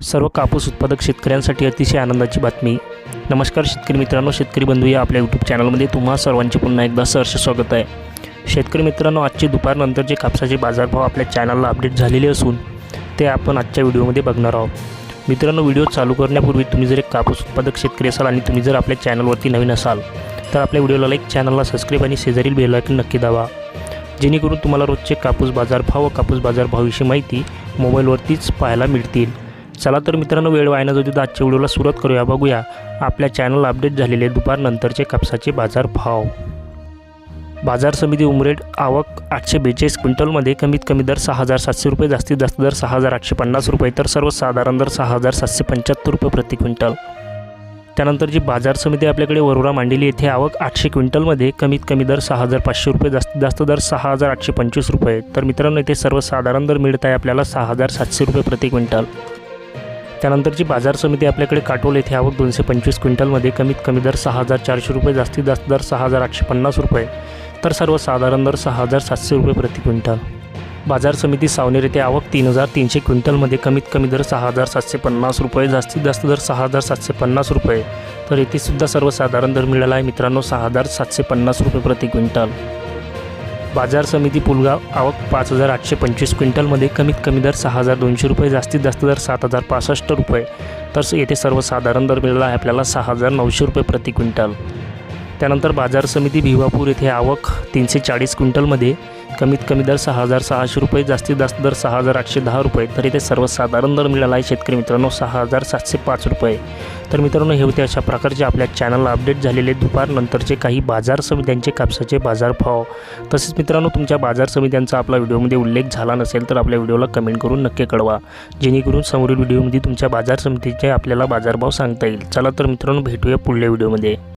सर्व कापूस उत्पादक शेतकऱ्यांसाठी अतिशय आनंदाची बातमी. नमस्कार शेतकरी मित्रांनो शेतकरी बंधू या आपल्या यूट्यूब चॅनलमध्ये तुम्हा सर्वांचे पुन्हा एकदा सहर्ष स्वागत आहे. शेतकरी मित्रांनो आजचे दुपारनंतरचे कापसाचे बाजारभाव आपल्या चॅनलला अपडेट झालेले असून ते आपण आजच्या व्हिडिओमध्ये बघणार आहोत. मित्रांनो व्हिडिओ चालू करण्यापूर्वी तुम्ही जर एक कापूस उत्पादक शेतकरी असाल आणि तुम्ही जर आपल्या चॅनलवरती नवीन असाल तर आपल्या व्हिडिओला लाईक चॅनलला सबस्क्राईब आणि शेजारील बेल नक्की दावा जेणेकरून तुम्हाला रोजचे कापूस बाजारभाव व कापूस बाजारभावाविषयी माहिती मोबाईलवरतीच पाहायला मिळतील. चला तर मित्रांनो वेळ वाया न जाऊ आजच्या व्हिडिओला सुरुवात करूया. बघूया आपल्या चॅनल अपडेट झालेले दुपारनंतरचे कापसाचे बाजार भाव. बाजार समिती उमरेड आवक आठशे बेचाळीस क्विंटलमध्ये कमीत कमी दर सहा हजार सातशे रुपये जास्तीत जास्त दर सहा हजार आठशे पन्नास रुपये तर सर्वसाधारण दर सहा हजार सातशे पंच्याहत्तर रुपये प्रति क्विंटल. त्यानंतर जी बाजार समिती आपल्याकडे वरोरा मांडलेली येथे आवक आठशे क्विंटलमध्ये कमीत कमी दर सहा हजार पाचशे रुपये जास्तीत जास्त दर सहा हजार आठशे पंचवीस रुपये. तर मित्रांनो इथे सर्वसाधारण दर मिळत आहे आपल्याला सहा हजार सातशे रुपये प्रति क्विंटल. त्यानंतरची बाजार समिती आपल्याकडे काटोल येथे आवक दोनशे पंचवीस क्विंटलमध्ये कमीत कमी दर सहा हजार चारशे रुपये जास्तीत जास्त दर सहा हजार आठशे पन्नास रुपये तर सर्वसाधारण दर सहा हजार सातशे रुपये प्रति क्विंटल. बाजार समिती सावनेर येथे आवक तीन हजार तीनशे क्विंटलमध्ये कमीत कमी दर सहा हजार सातशे पन्नास रुपये जास्तीत जास्त दर सहा हजार सातशे पन्नास रुपये तर येथे सुद्धा सर्वसाधारण दर मिळाला आहे मित्रांनो सहा हजार सातशे पन्नास रुपये प्रति क्विंटल. बाजार समिती पुलगाव आवक पाच हजार आठशे पंचवीस क्विंटलमध्ये कमीत कमी दर सहा हजार दोनशे रुपये जास्तीत जास्त दर सात हजार पासष्ट रुपये. तर येथे सर्वसाधारण दर मिळाला आहे आपल्याला सहा हजार नऊशे रुपये प्रति क्विंटल. त्यानंतर बाजार समिती भिवापूर येथे आवक तीनशे चाळीस क्विंटलमध्ये कमीत कमी दर सहा हजार सहाशे रुपये जास्तीत जास्त दर सहा हजार आठशे दहा रुपये. तर इथे सर्वसाधारण दर मिळाला आहे शेतकरी मित्रांनो सहा हजार सातशे पाच रुपये. तर मित्रांनो हे होते अशा प्रकारचे आपल्या चॅनलला अपडेट झालेले दुपारनंतरचे काही बाजार समित्यांचे कापसाचे बाजारभाव. तसेच मित्रांनो तुमच्या बाजार समित्यांचा आपला व्हिडिओमध्ये उल्लेख झाला नसेल तर आपल्या व्हिडिओला कमेंट करून नक्की कळवा. जेणेकरून समोरील व्हिडिओमध्ये तुमच्या बाजार समितीचे आपल्याला बाजारभाव सांगता येईल. चला तर मित्रांनो भेटूया पुढल्या व्हिडिओमध्ये.